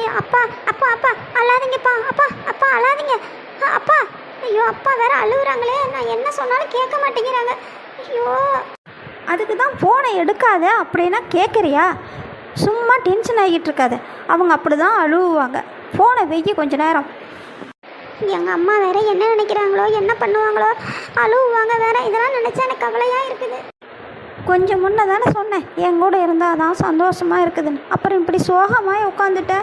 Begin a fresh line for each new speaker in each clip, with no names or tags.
ஏ அப்பா அப்பா அப்பா அழாதீங்கப்பா அப்பா அப்பா அழாதீங்க. அப்பா ஐயோ அப்பா வேற அழுகுறாங்களே. நான் என்ன சொன்னாலும் கேட்க மாட்டேங்கிறாங்க. ஐயோ.
அதுக்கு தான் ஃபோனை எடுக்காத அப்படின்னா கேட்குறியா சும்மா டென்ஷன் ஆகிட்டு இருக்காத. அவங்க அப்படி தான் அழுவுவாங்க ஃபோனை வெய்ய கொஞ்ச நேரம்.
எங்கள் அம்மா வேற என்ன நினைக்கிறாங்களோ என்ன பண்ணுவாங்களோ அழுவுவாங்க. வேற இதெல்லாம் நினச்சா எனக்கு கவலையாக இருக்குது.
கொஞ்சம் முன்ன தானே சொன்னேன். என் கூட இருந்தால் தான் சந்தோஷமாக இருக்குதுன்னு. அப்புறம் இப்படி சோகமாக உட்காந்துட்ட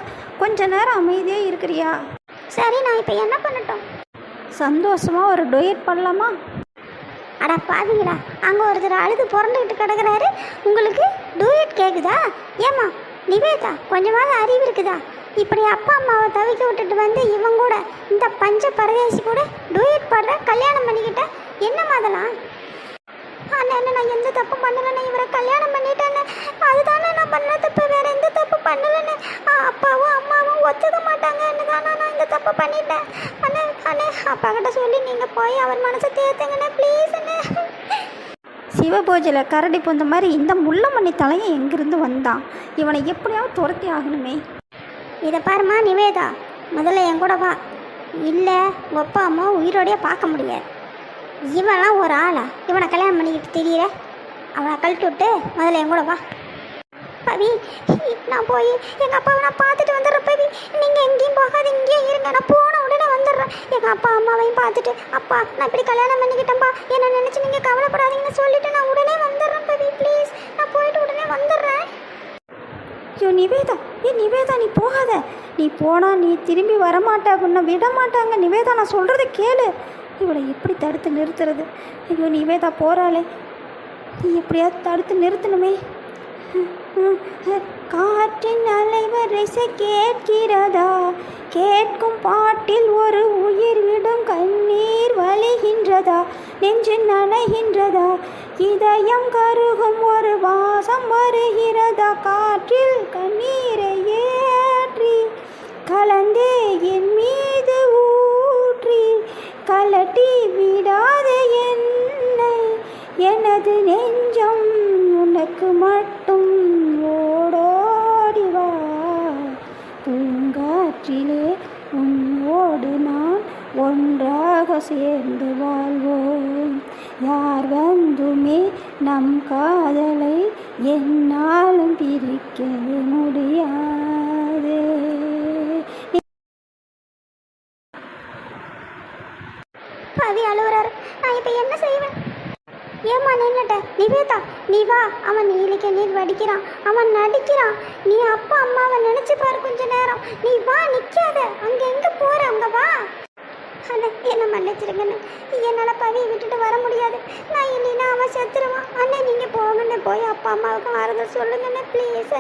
கொஞ்ச நேரம் அமைதியாக இருக்கிறியா?
சரி நான் இப்போ என்ன பண்ணட்டும்?
சந்தோஷமாக ஒரு டொயட் பண்ணலாமா?
அட பாவிங்களா அங்கே ஒருத்தர் அழுது புரண்டுக்கிட்டு கிடக்குறாரு. உங்களுக்கு டூயட் கேட்குதா ஏம்மா நிவேதா கொஞ்சமாவது அறிவு இருக்குதா? இப்படி அப்பா அம்மாவை தவிக்க விட்டுட்டு வந்து இவன் கூட இந்த பஞ்ச பரதேசி கூட டூயட் பாடுற கல்யாணம் பண்ணிக்கிட்ட என்னம்மா அதெல்லாம்? அண்ணா என்ன நான் எந்த தப்பு பண்ணலண்ணே. இவரை கல்யாணம் பண்ணிட்டேன்னு அதுதானே நான் பண்ண தப்பு. வேற எந்த தப்பு பண்ணலன்னு அப்பாவும் அம்மாவும் ஒத்துக்க மாட்டாங்கன்னு தானே நான் இந்த தப்பு பண்ணிட்டேன். அண்ணே அண்ணே அப்பா கிட்ட சொல்லி நீங்கள் போய் அவர் மனசை தேத்துங்கண்ணே ப்ளீஸ் அண்ணே.
சிவபூஜையில் கரடி பொந்த மாதிரி இந்த முள்ளமணி தலையை எங்கிருந்து வந்தான்? இவனை எப்படியாவது துரத்தி ஆகணுமே.
இதை பாருமா நிவேதா. முதல்ல என் கூட வா. இல்லை அம்மா உயிரோடையே பார்க்க முடியாது. இவன்லாம் ஒரு ஆளா? இவனை கல்யாணம் பண்ணிக்கிட்டு தெரியல? அவனை கழட்டி விட்டு முதல்ல என் கூட வா. பவி நான் போய் எங்கள் அப்பாவை நான் பார்த்துட்டு வந்துடுறேன் பவி. நீங்கள் எங்கேயும் போகாத இங்கேயே இருங்க. நான் போன உடனே வந்துடுறேன். எங்கள் அப்பா அம்மாவையும் பார்த்துட்டு அப்பா நான் இப்படி கல்யாணம் பண்ணிக்கிட்டேன்ப்பா என்னை நினச்சி நீங்கள் கவலைப்படாதீங்கன்னு சொல்லிட்டு நான் உடனே வந்துடுறேன் பவி. ப்ளீஸ் நான் போயிட்டு உடனே வந்துடுறேன்.
ஐயோ நிவேதா. ஏ நிவேதா நீ போகாத. நீ போனால் நீ திரும்பி வரமாட்டா உன்னை விட மாட்டாங்க நிவேதா நான் சொல்கிறத கேளு. இவளை எப்படி தடுத்து நிறுத்துறது? ஐயோ நிவேதா போகிறாளே நீ எப்படியாவது தடுத்து நிறுத்தணுமே. காற்றின் அலைவரிசை கேட்கிறதா? கேட்கும் பாட்டில் ஒரு உயிர் விடும் கண்ணீர் வலிகின்றதா நெஞ்சு நனைகின்றதா இதயம் கருகும் ஒரு வாசம் வருகிறதா? காற்றில் கண்ணீரை ஏற்றி கலந்தே கலட்டி விடாத என்னை எனது நெஞ்சம் உனக்கு மட்டும் ஓடோடிவா. பூங்காற்றிலே உன்னோடு நான் ஒன்றாக சேர்ந்து வாழ்வோம். யார் வந்துமே நம் காதலை என்னாலும் பிரிக்கவே முடியாது.
பவி அழுவுறாரு நான் இப்போ என்ன செய்வேன்? ஏமா நின்னுட்ட? நிவேதா நீ வா. அவன் நீலிக்க நீர் வடிக்கிறான். அவன் நடிக்கிறான். நீ அப்பா அம்மாவை நினைச்சு பாரு கொஞ்ச நேரம். நீ வா நிக்காத. அங்க எங்க போற? அங்க வா. அண்ணே என்ன மன்னிச்சிருங்கண்ணே. என்னால் பவியை விட்டுட்டு வர முடியாது. நான் இல்லைன்னா அவன் செத்துருவான். அண்ணன் நீங்கள் போங்கண்ணே. போய் அப்பா அம்மாவுக்கு ஆறுதல் சொல்லுங்கண்ணே ப்ளீஸ்